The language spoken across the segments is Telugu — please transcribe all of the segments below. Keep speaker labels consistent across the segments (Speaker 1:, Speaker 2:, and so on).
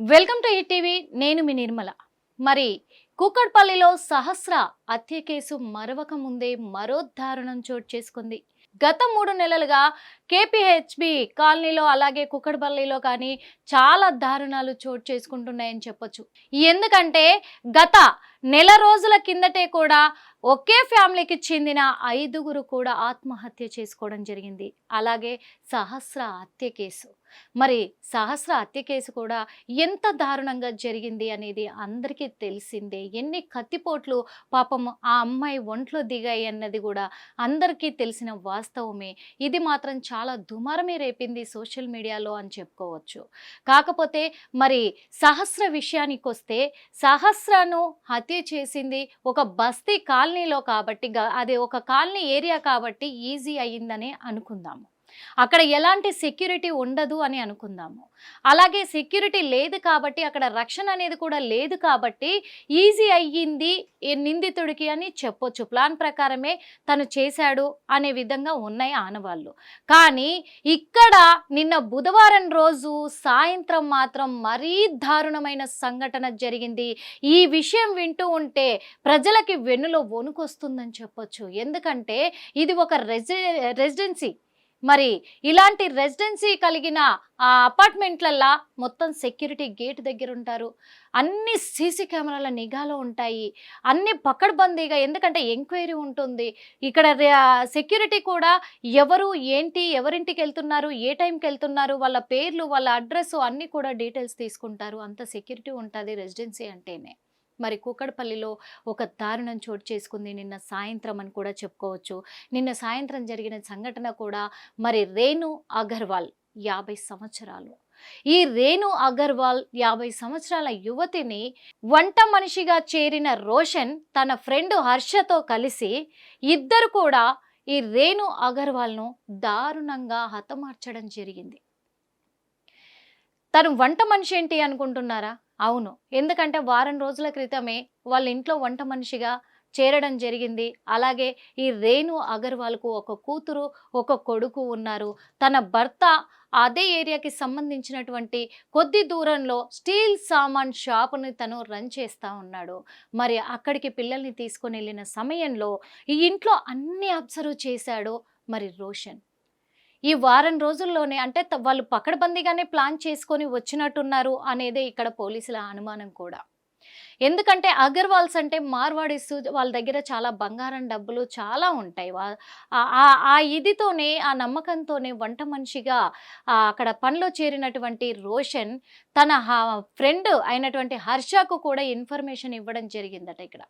Speaker 1: వెల్కమ్ టు ఈటీవీ నేను మీ నిర్మల. మరి కూకట్పల్లిలో సహస్ర హత్య కేసు మరవక ముందే మరో దారుణం చోటు చేసుకుంది. గత మూడు నెలలుగా కేపీహెచ్బి కాలనీలో అలాగే కుక్కడపల్లిలో కానీ చాలా దారుణాలు చోటు చేసుకుంటున్నాయని చెప్పొచ్చు. ఎందుకంటే గత నెల రోజుల కిందటే కూడా ఒకే ఫ్యామిలీకి చెందిన ఐదుగురు కూడా ఆత్మహత్య చేసుకోవడం జరిగింది. అలాగే సహస్ర హత్య కేసు. మరి సహస్ర హత్య కేసు కూడా ఎంత దారుణంగా జరిగింది అనేది అందరికీ తెలిసిందే. ఎన్ని కత్తిపోట్లు పాపం ఆ అమ్మాయి ఒంట్లో దిగాయి అన్నది కూడా అందరికీ తెలిసిన వాస్తవమే. ఇది మాత్రం చాలా దుమారమే రేపింది సోషల్ మీడియాలో అని చెప్పుకోవచ్చు. కాకపోతే మరి సహస్ర విషయానికి వస్తే సహస్రను హత్య చేసింది ఒక బస్తీ కాలనీలో కాబట్టి గ- అది ఒక కాలనీ ఏరియా కాబట్టి ఈజీ అయ్యిందని అనుకుందాము. అక్కడ ఎలాంటి సెక్యూరిటీ ఉండదు అని అనుకుందాము. అలాగే సెక్యూరిటీ లేదు కాబట్టి అక్కడ రక్షణ అనేది కూడా లేదు కాబట్టి ఈజీ అయ్యింది నిందితుడికి అని చెప్పొచ్చు. ప్లాన్ ప్రకారమే తను చేశాడు అనే విధంగా ఉన్నాయి ఆనవాళ్ళు. కానీ ఇక్కడ నిన్న బుధవారం రోజు సాయంత్రం మాత్రం మరీ దారుణమైన సంఘటన జరిగింది. ఈ విషయం వింటూ ఉంటే ప్రజలకి వెన్నులో వణుకొస్తుందని చెప్పొచ్చు. ఎందుకంటే ఇది ఒక రెసి రెసిడెన్సీ. మరి ఇలాంటి రెసిడెన్సీ కలిగిన ఆ అపార్ట్మెంట్లల్లా మొత్తం సెక్యూరిటీ గేట్ దగ్గర ఉంటారు అన్ని సీసీ కెమెరాల నిఘాలో ఉంటాయి. అన్ని పకడ్బందీగా ఎందుకంటే ఎంక్వైరీ ఉంటుంది. ఇక్కడ సెక్యూరిటీ కూడా ఎవరు ఏంటి ఎవరింటికి వెళ్తున్నారు ఏ టైంకి వెళ్తున్నారు వాళ్ళ పేర్లు వాళ్ళ అడ్రస్ అన్నీ కూడా డీటెయిల్స్ తీసుకుంటారు. అంత సెక్యూరిటీ ఉంటుంది రెసిడెన్సీ అంటేనే. మరి కూకడపల్లిలో ఒక దారుణం చోటు చేసుకుంది నిన్న సాయంత్రం అని కూడా చెప్పుకోవచ్చు. నిన్న సాయంత్రం జరిగిన సంఘటన కూడా మరి రేణు అగర్వాల్ యాభై సంవత్సరాలు. ఈ రేణు అగర్వాల్ యాభై సంవత్సరాల యువతిని వంట మనిషిగా చేరిన రోషన్ తన ఫ్రెండ్ హర్షతో కలిసి ఇద్దరు కూడా ఈ రేణు అగర్వాల్ను దారుణంగా హతమార్చడం జరిగింది. తను వంట మనిషి ఏంటి అనుకుంటున్నారా? అవును. ఎందుకంటే వారం రోజుల క్రితమే వాళ్ళ ఇంట్లో వంట మనిషిగా చేరడం జరిగింది. అలాగే ఈ రేణు అగర్వాల్కు ఒక కూతురు ఒక కొడుకు ఉన్నారు. తన భర్త అదే ఏరియాకి సంబంధించినటువంటి కొద్ది దూరంలో స్టీల్ సామాన్ షాపుని తను రన్ చేస్తూ ఉన్నాడు. మరి అక్కడికి పిల్లల్ని తీసుకొని వెళ్ళిన సమయంలో ఈ ఇంట్లో అన్ని అబ్జర్వ్ చేశాడు మరి రోషన్. ఈ వారం రోజుల్లోనే అంటే వాళ్ళు పకడ్బందీగానే ప్లాన్ చేసుకొని వచ్చినట్టున్నారు అనేదే ఇక్కడ పోలీసుల అనుమానం కూడా. ఎందుకంటే అగర్వాల్స్ అంటే మార్వాడిస్ వాళ్ళ దగ్గర చాలా బంగారం డబ్బులు చాలా ఉంటాయి. వా- ఆ- ఆ- ఇదితోనే ఆ నమ్మకంతోనే వంట మనిషిగా అక్కడ పనిలో చేరినటువంటి రోషన్ తన ఫ్రెండ్ అయినటువంటి హర్షకు కూడా ఇన్ఫర్మేషన్ ఇవ్వడం జరిగిందట ఇక్కడ.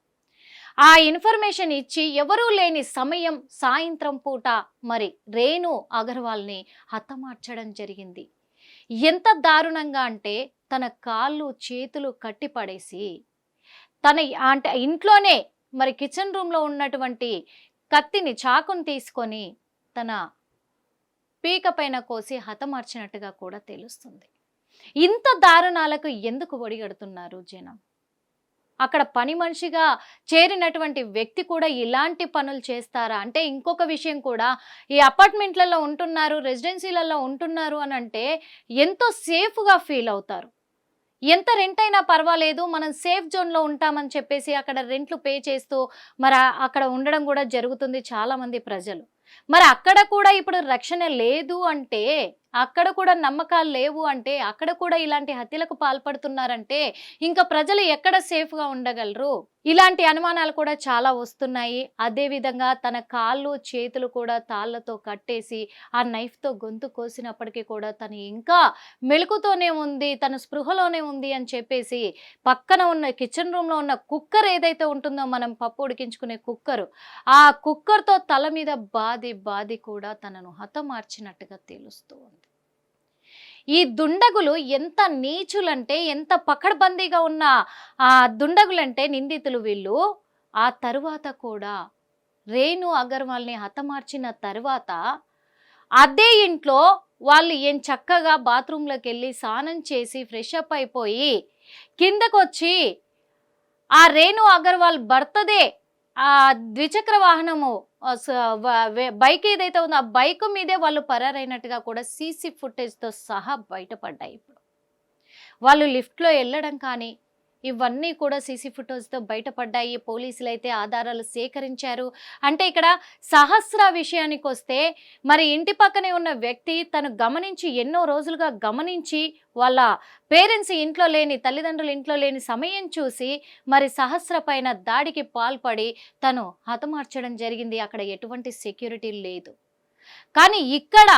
Speaker 1: ఆ ఇన్ఫర్మేషన్ ఇచ్చి ఎవరూ లేని సమయం సాయంత్రం పూట మరి రేణు అగర్వాల్ని హతమార్చడం జరిగింది. ఎంత దారుణంగా అంటే తన కాళ్ళు చేతులు కట్టిపడేసి తన అంటే ఇంట్లోనే మరి కిచెన్ రూమ్లో ఉన్నటువంటి కత్తిని చాకుని తీసుకొని తన పీక పైన కోసి హతమార్చినట్టుగా కూడా తెలుస్తుంది. ఇంత దారుణాలకు ఎందుకు ఒడిగడుతున్నారు జనం? అక్కడ పని మనిషిగా చేరినటువంటి వ్యక్తి కూడా ఇలాంటి పనులు చేస్తారా? అంటే ఇంకొక విషయం కూడా ఈ అపార్ట్మెంట్లలో ఉంటున్నారు రెసిడెన్సీలలో ఉంటున్నారు అని అంటే ఎంతో సేఫ్గా ఫీల్ అవుతారు. ఎంత రెంట్ అయినా పర్వాలేదు మనం సేఫ్ జోన్లో ఉంటామని చెప్పేసి అక్కడ రెంట్లు పే చేస్తూ మరి అక్కడ ఉండడం కూడా జరుగుతుంది చాలామంది ప్రజలు. మరి అక్కడ కూడా ఇప్పుడు రక్షణ లేదు అంటే అక్కడ కూడా నమ్మకాలు లేవు అంటే అక్కడ కూడా ఇలాంటి హత్యలకు పాల్పడుతున్నారంటే ఇంకా ప్రజలు ఎక్కడ సేఫ్గా ఉండగలరు? ఇలాంటి అనుమానాలు కూడా చాలా వస్తున్నాయి. అదేవిధంగా తన కాళ్ళు చేతులు కూడా తాళ్ళతో కట్టేసి ఆ నైఫ్తో గొంతు కోసినప్పటికీ కూడా తను ఇంకా మెలుకుతోనే ఉంది తన స్పృహలోనే ఉంది అని చెప్పేసి పక్కన ఉన్న కిచెన్ రూమ్లో ఉన్న కుక్కర్ ఏదైతే ఉంటుందో మనం పప్పు ఉడికించుకునే కుక్కరు ఆ కుక్కర్తో తల మీద బాది బాది కూడా తనను హతమార్చినట్టుగా తెలుస్తూ ఉంది ఈ దుండగులు ఎంత నీచులంటే ఎంత పకడ్బందీగా ఉన్న ఆ దుండగులంటే నిందితులు వీళ్ళు. ఆ తరువాత కూడా రేణు అగర్వాల్ని హతమార్చిన తర్వాత అదే ఇంట్లో వాళ్ళు ఏం చక్కగా బాత్రూంలోకి వెళ్ళి స్నానం చేసి ఫ్రెష్ అప్ అయిపోయి కిందకొచ్చి ఆ రేణు అగర్వాల్ భర్తదే. ఆ ద్విచక్ర వాహనము బైక్ ఏదైతే ఉందో ఆ బైక్ మీదే వాళ్ళు పరారైనట్టుగా కూడా సీసీ ఫుటేజ్తో సహా బయటపడ్డాయి ఇప్పుడు. వాళ్ళు లిఫ్ట్లో వెళ్ళడం కానీ ఇవన్నీ కూడా సీసీ ఫుటేజ్తో బయటపడ్డాయి. పోలీసులు అయితే ఆధారాలు సేకరించారు. అంటే ఇక్కడ సహస్ర విషయానికి వస్తే మరి ఇంటి పక్కనే ఉన్న వ్యక్తి తను గమనించి ఎన్నో రోజులుగా గమనించి వాళ్ళ పేరెంట్స్ ఇంట్లో లేని తల్లిదండ్రులు ఇంట్లో లేని సమయం చూసి మరి సహస్ర పైన దాడికి పాల్పడి తను హతమార్చడం జరిగింది. అక్కడ ఎటువంటి సెక్యూరిటీ లేదు. కానీ ఇక్కడ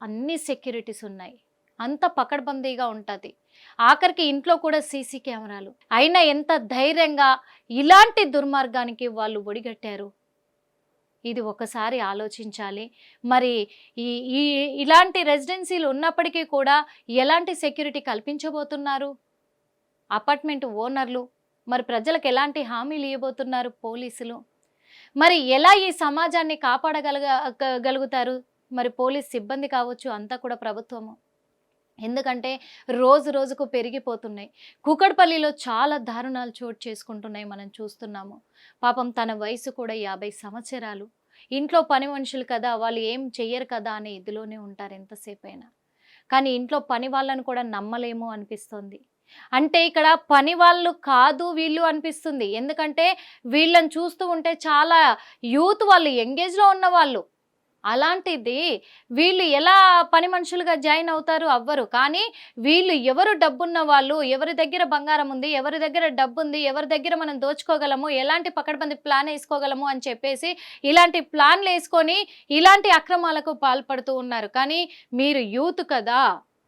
Speaker 1: అన్ని సెక్యూరిటీస్ ఉన్నాయి. అంత పకడ్బందీగా ఉంటుంది. ఆఖరికి ఇంట్లో కూడా సీసీ కెమెరాలు. అయినా ఎంత ధైర్యంగా ఇలాంటి దుర్మార్గానికి వాళ్ళు ఒడిగట్టారు? ఇది ఒకసారి ఆలోచించాలి. మరి ఈ ఈ ఇలాంటి రెసిడెన్సీలు ఉన్నప్పటికీ కూడా ఎలాంటి సెక్యూరిటీ కల్పించబోతున్నారు? అపార్ట్మెంట్ ఓనర్లు మరి ప్రజలకు ఎలాంటి హామీలు ఇవ్వబోతున్నారు పోలీసులు? మరి ఎలా ఈ సమాజాన్ని కాపాడగలగ గలుగుతారు? మరి పోలీస్ సిబ్బంది కావచ్చు అంతా కూడా ప్రభుత్వము. ఎందుకంటే రోజు రోజుకు పెరిగిపోతున్నాయి. కుకట్పల్లిలో చాలా దారుణాలు చోటు చేసుకుంటున్నాయి మనం చూస్తున్నాము. పాపం తన వయసు కూడా యాభై సంవత్సరాలు. ఇంట్లో పని మనుషులు కదా వాళ్ళు ఏం చెయ్యరు కదా అనే ఇదిలోనే ఉంటారు ఎంతసేపు అయినా కానీ ఇంట్లో పని వాళ్ళని కూడా నమ్మలేము అనిపిస్తుంది. అంటే ఇక్కడ పని వాళ్ళు కాదు వీళ్ళు అనిపిస్తుంది. ఎందుకంటే వీళ్ళని చూస్తూ ఉంటే చాలా యూత్ వాళ్ళు ఎంగేజ్లో ఉన్న వాళ్ళు అలాంటిది వీళ్ళు ఎలా పని మనుషులుగా జాయిన్ అవుతారు? అవ్వరు. కానీ వీళ్ళు ఎవరు డబ్బున్న వాళ్ళు ఎవరి దగ్గర బంగారం ఉంది ఎవరి దగ్గర డబ్బు ఉంది ఎవరి దగ్గర మనం దోచుకోగలము ఎలాంటి పకడ్బంది ప్లాన్ వేసుకోగలము అని చెప్పేసి ఇలాంటి ప్లాన్లు వేసుకొని ఇలాంటి అక్రమాలకు పాల్పడుతూ ఉన్నారు. కానీ మీరు యూత్ కదా!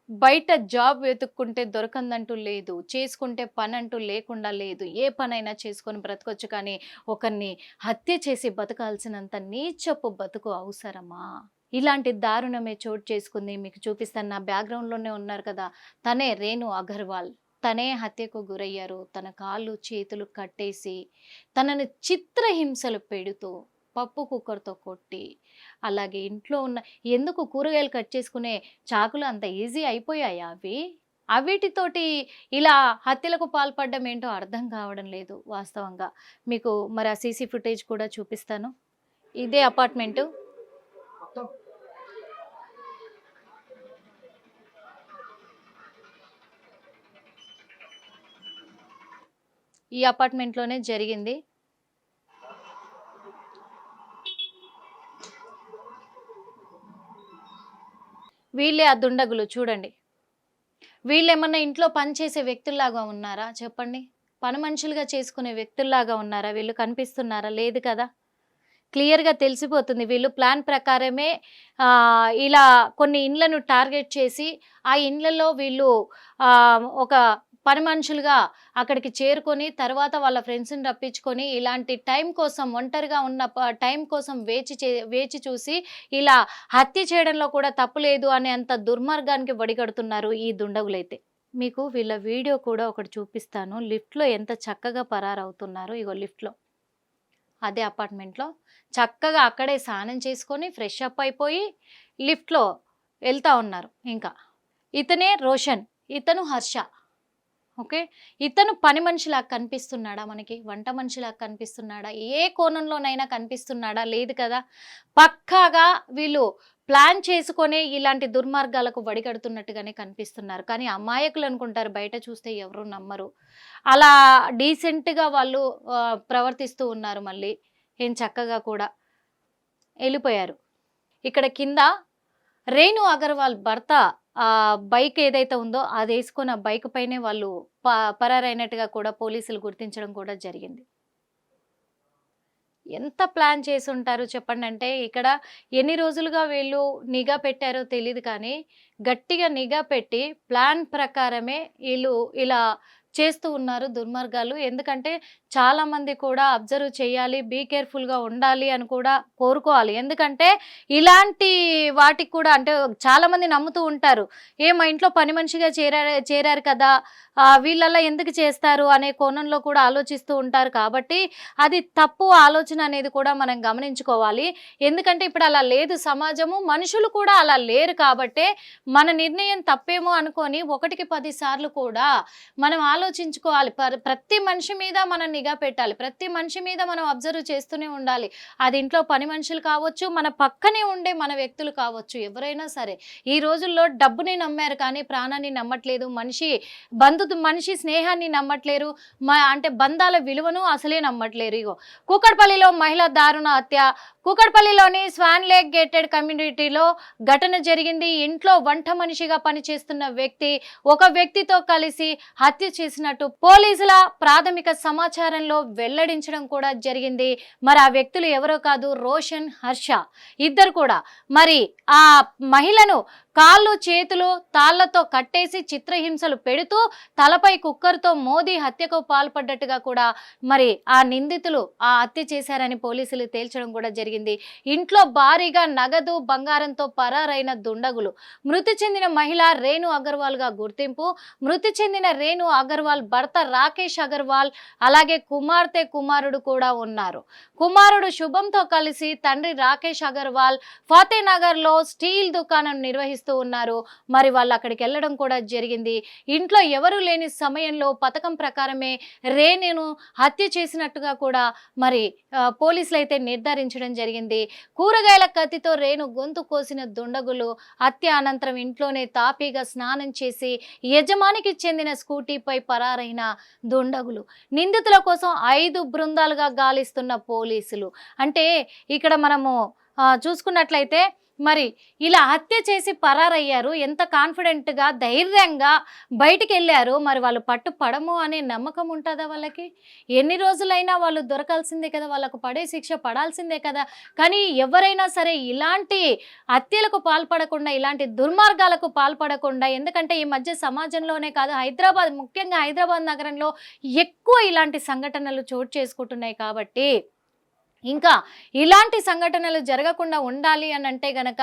Speaker 1: బయట జాబ్ వెతుక్కుంటే దొరకందంటూ లేదు చేసుకుంటే పని అంటూ లేకుండా లేదు. ఏ పనైనా చేసుకొని బ్రతకొచ్చు కానీ ఒకరిని హత్య చేసి బతకాల్సినంత నీచపు బతుకు అవసరమా? ఇలాంటి దారుణమే చోటు చేసుకుంది. మీకు చూపిస్తాను. నా బ్యాక్గ్రౌండ్లోనే ఉన్నారు కదా తనే రేణు అగర్వాల్. తనే హత్యకు గురయ్యారు. తన కాళ్ళు చేతులు కట్టేసి తనని చిత్రహింసలు పెడుతూ పప్పు కుక్కర్తో కొట్టి అలాగే ఇంట్లో ఉన్న ఎందుకు కూరగాయలు కట్ చేసుకునే చాకులు అంత ఈజీ అయిపోయాయి అవి? అవిటితోటి ఇలా హత్యలకు పాల్పడడం ఏంటో అర్థం కావడం లేదు వాస్తవంగా. మీకు మరి ఆ సీసీ ఫుటేజ్ కూడా చూపిస్తాను. ఇదే అపార్ట్మెంటు. ఈ అపార్ట్మెంట్లోనే జరిగింది. వీళ్ళే ఆ దుండగులు చూడండి. వీళ్ళేమన్నా ఇంట్లో పనిచేసే వ్యక్తుల్లాగా ఉన్నారా? చెప్పండి. పని మనుషులుగా చేసుకునే వ్యక్తుల్లాగా ఉన్నారా? వీళ్ళు కనిపిస్తున్నారా? లేదు కదా. క్లియర్గా తెలిసిపోతుంది. వీళ్ళు ప్లాన్ ప్రకారమే ఇలా కొన్ని ఇండ్లను టార్గెట్ చేసి ఆ ఇండ్లలో వీళ్ళు ఒక పని మనుషులుగా అక్కడికి చేరుకొని తర్వాత వాళ్ళ ఫ్రెండ్స్ని రప్పించుకొని ఇలాంటి టైం కోసం ఒంటరిగా ఉన్న టైం కోసం వేచి చే వేచి చూసి ఇలా హత్య చేయడంలో కూడా తప్పు లేదు అనే అంత దుర్మార్గానికి వడిగడుతున్నారు ఈ దుండగులైతే. మీకు వీళ్ళ వీడియో కూడా ఒకటి చూపిస్తాను. లిఫ్ట్లో ఎంత చక్కగా పరారవుతున్నారు. ఇగో లిఫ్ట్లో. అదే అపార్ట్మెంట్లో. చక్కగా అక్కడే స్నానం చేసుకొని ఫ్రెష్ అప్ అయిపోయి లిఫ్ట్లో వెళ్తా ఉన్నారు. ఇంకా. ఇతనే రోషన్. ఇతను హర్ష. ఓకే? ఇతను పని మనిషిలా కనిపిస్తున్నాడా మనకి? వంట మనిషిలా కనిపిస్తున్నాడా? ఏ కోణంలోనైనా కనిపిస్తున్నాడా? లేదు కదా? పక్కాగా వీళ్ళు ప్లాన్ చేసుకొని ఇలాంటి దుర్మార్గాలకు వడిగడుతున్నట్టుగానే కనిపిస్తున్నారు. కానీ అమాయకులు అనుకుంటారు బయట చూస్తే ఎవరు నమ్మరు. అలా డీసెంట్గా వాళ్ళు ప్రవర్తిస్తూ ఉన్నారు మళ్ళీ. ఏం చక్కగా కూడా వెళ్ళిపోయారు. ఇక్కడ కింద రేణు అగర్వాల్ భర్త బైక్ ఏదైతే ఉందో అది వేసుకొని ఆ బైక్ పైనే వాళ్ళు ప పరారైనట్టుగా కూడా పోలీసులు గుర్తించడం కూడా జరిగింది. ఎంత ప్లాన్ చేసి ఉంటారు చెప్పండి అంటే ఇక్కడ ఎన్ని రోజులుగా వీళ్ళు నిఘా పెట్టారో తెలియదు కానీ గట్టిగా నిఘా పెట్టి ప్లాన్ ప్రకారమే వీళ్ళు ఇలా చేస్తూ ఉన్నారు దుర్మార్గాలు. ఎందుకంటే చాలా మంది కూడా అబ్జర్వ్ చేయాలి బీ కేర్ఫుల్గా ఉండాలి అని కూడా కోరుకోవాలి. ఎందుకంటే ఇలాంటి వాటికి కూడా అంటే చాలామంది నమ్ముతూ ఉంటారు. ఏ మా ఇంట్లో పని మనిషిగా చేరారు చేరారు కదా వీళ్ళలా ఎందుకు చేస్తారు అనే కోణంలో కూడా ఆలోచిస్తూ ఉంటారు కాబట్టి అది తప్పు ఆలోచన అనేది కూడా మనం గమనించుకోవాలి. ఎందుకంటే ఇప్పుడు అలా లేదు సమాజము మనుషులు కూడా అలా లేరు కాబట్టే మన నిర్ణయం తప్పేమో అనుకొని ఒకటికి పది సార్లు కూడా మనం ఆలోచించుకోవాలి. ప్రతి మనిషి మీద మనం నిఘా పెట్టాలి. ప్రతి మనిషి మీద మనం అబ్జర్వ్ చేస్తూనే ఉండాలి. అది ఇంట్లో పని మనుషులు కావచ్చు మన పక్కనే ఉండే మన వ్యక్తులు కావచ్చు ఎవరైనా సరే. ఈ రోజుల్లో డబ్బుని నమ్మారు కానీ ప్రాణాన్ని నమ్మట్లేదు. మనిషి బంధు మనిషి స్నేహాన్ని నమ్మట్లేరు మా అంటే బంధాల విలువను అసలే నమ్మట్లేరు. ఇగో కూకట్పల్లిలో మహిళ దారుణ హత్య. కూకట్పల్లిలోని స్వాన్ లేక్ గేటెడ్ కమ్యూనిటీలో ఘటన జరిగింది. ఇంట్లో వంట మనిషిగా పనిచేస్తున్న వ్యక్తి ఒక వ్యక్తితో కలిసి హత్య చేసినట్టు పోలీసుల ప్రాథమిక సమాచారంలో వెల్లడించడం కూడా జరిగింది. మరి ఆ వ్యక్తులు ఎవరో కాదు రోషన్ హర్ష. ఇద్దరు కూడా. మరి ఆ మహిళను కాళ్ళు చేతులు తాళ్ళతో కట్టేసి చిత్రహింసలు పెడుతూ తలపై కుక్కర్తో మోదీ హత్యకు పాల్పడ్డట్టుగా కూడా మరి ఆ నిందితులు ఆ హత్య చేశారని పోలీసులు తేల్చడం కూడా జరిగింది. ఇంట్లో భారీగా నగదు బంగారంతో పరారైన దుండగులు. మృతి చెందిన మహిళ రేణు అగర్వాల్గా గుర్తింపు. మృతి చెందిన రేణు అగర్వాల్ భర్త రాకేష్ అగర్వాల్ అలాగే కుమార్తె కుమారుడు కూడా ఉన్నారు. కుమారుడు శుభంతో కలిసి తండ్రి రాకేష్ అగర్వాల్ ఫతేనగర్లో స్టీల్ దుకాణం నిర్వహిస్తూ ఉన్నారు. మరి వాళ్ళు అక్కడికి వెళ్ళడం కూడా జరిగింది. ఇంట్లో ఎవరు లేని సమయంలో పథకం ప్రకారమే రేణును హత్య చేసినట్టుగా కూడా మరి పోలీసులు అయితే నిర్ధారించడం జరిగింది. కూరగాయల కత్తితో రేణు గొంతు కోసిన దుండగులు హత్య అనంతరం ఇంట్లోనే తాపీగా స్నానం చేసి యజమానికి చెందిన స్కూటీపై పరారైన దుండగులు. నిందితుల కోసం ఐదు బృందాలుగా గాలిస్తున్న పోలీసులు. అంటే ఇక్కడ మనము చూసుకున్నట్లయితే మరి ఇలా హత్య చేసి పరారయ్యారు ఎంత కాన్ఫిడెంట్గా ధైర్యంగా బయటికి వెళ్ళారు మరి వాళ్ళు పట్టు పడము అనే నమ్మకం ఉంటుందా వాళ్ళకి? ఎన్ని రోజులైనా వాళ్ళు దొరకాల్సిందే కదా వాళ్ళకు పడే శిక్ష పడాల్సిందే కదా. కానీ ఎవరైనా సరే ఇలాంటి హత్యలకు పాల్పడకుండా ఇలాంటి దుర్మార్గాలకు పాల్పడకుండా ఎందుకంటే ఈ మధ్య సమాజంలోనే కాదు హైదరాబాద్ ముఖ్యంగా హైదరాబాద్ నగరంలో ఎక్కువ ఇలాంటి సంఘటనలు చోటు చేసుకుంటున్నాయి కాబట్టి ఇంకా ఇలాంటి సంఘటనలు జరగకుండా ఉండాలి అని అంటే గనక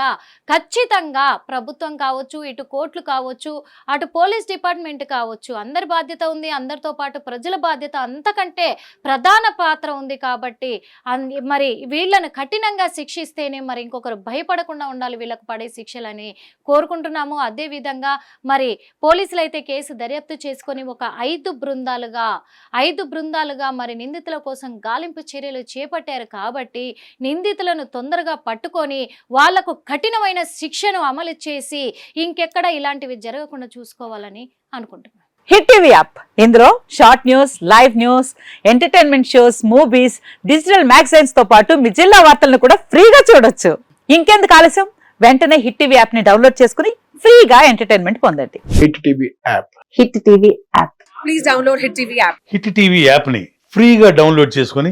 Speaker 1: ఖచ్చితంగా ప్రభుత్వం కావచ్చు ఇటు కోర్టులు కావచ్చు అటు పోలీస్ డిపార్ట్మెంట్ కావచ్చు అందరి బాధ్యత ఉంది అందరితో పాటు ప్రజల బాధ్యత అంతకంటే ప్రధాన పాత్ర ఉంది కాబట్టి అన్- మరి వీళ్ళను కఠినంగా శిక్షిస్తేనే మరి ఇంకొకరు భయపడకుండా ఉండాలి వీళ్ళకు పడే శిక్షలని కోరుకుంటున్నాము. అదే విధంగా మరి పోలీసులు అయితే కేసు దర్యాప్తు చేసుకొని ఒక ఐదు బృందాలుగా ఐదు బృందాలుగా మరి నిందితుల కోసం గాలింపు చర్యలు చేపట్టారు కాబట్టి నిందితులను తొందరగా పట్టుకొని వాళ్ళకు కఠినమైన శిక్షను అమలు చేసి ఇంకెక్కడ ఇలాంటివి జరగకుండా చూసుకోవాలని అనుకుంటున్నాను.
Speaker 2: Hit TV app. ఇందులో short news live news entertainment shows movies digital మ్యాగజైన్స్తో పాటు మీ జిల్లా వార్తలను కూడా ఫ్రీగా చూడొచ్చు. ఇంకెందుకు ఆలస్యం? వెంటనే హిట్ టీవీ యాప్ని డౌన్లోడ్ చేసుకుని ఫ్రీగా ఎంటర్టైన్మెంట్ పొందండి.
Speaker 3: Hit TV app.
Speaker 2: Hit TV app.
Speaker 4: Please download Hit TV app.
Speaker 5: Hit TV యాప్ని ఫ్రీగా డౌన్లోడ్ చేసుకొని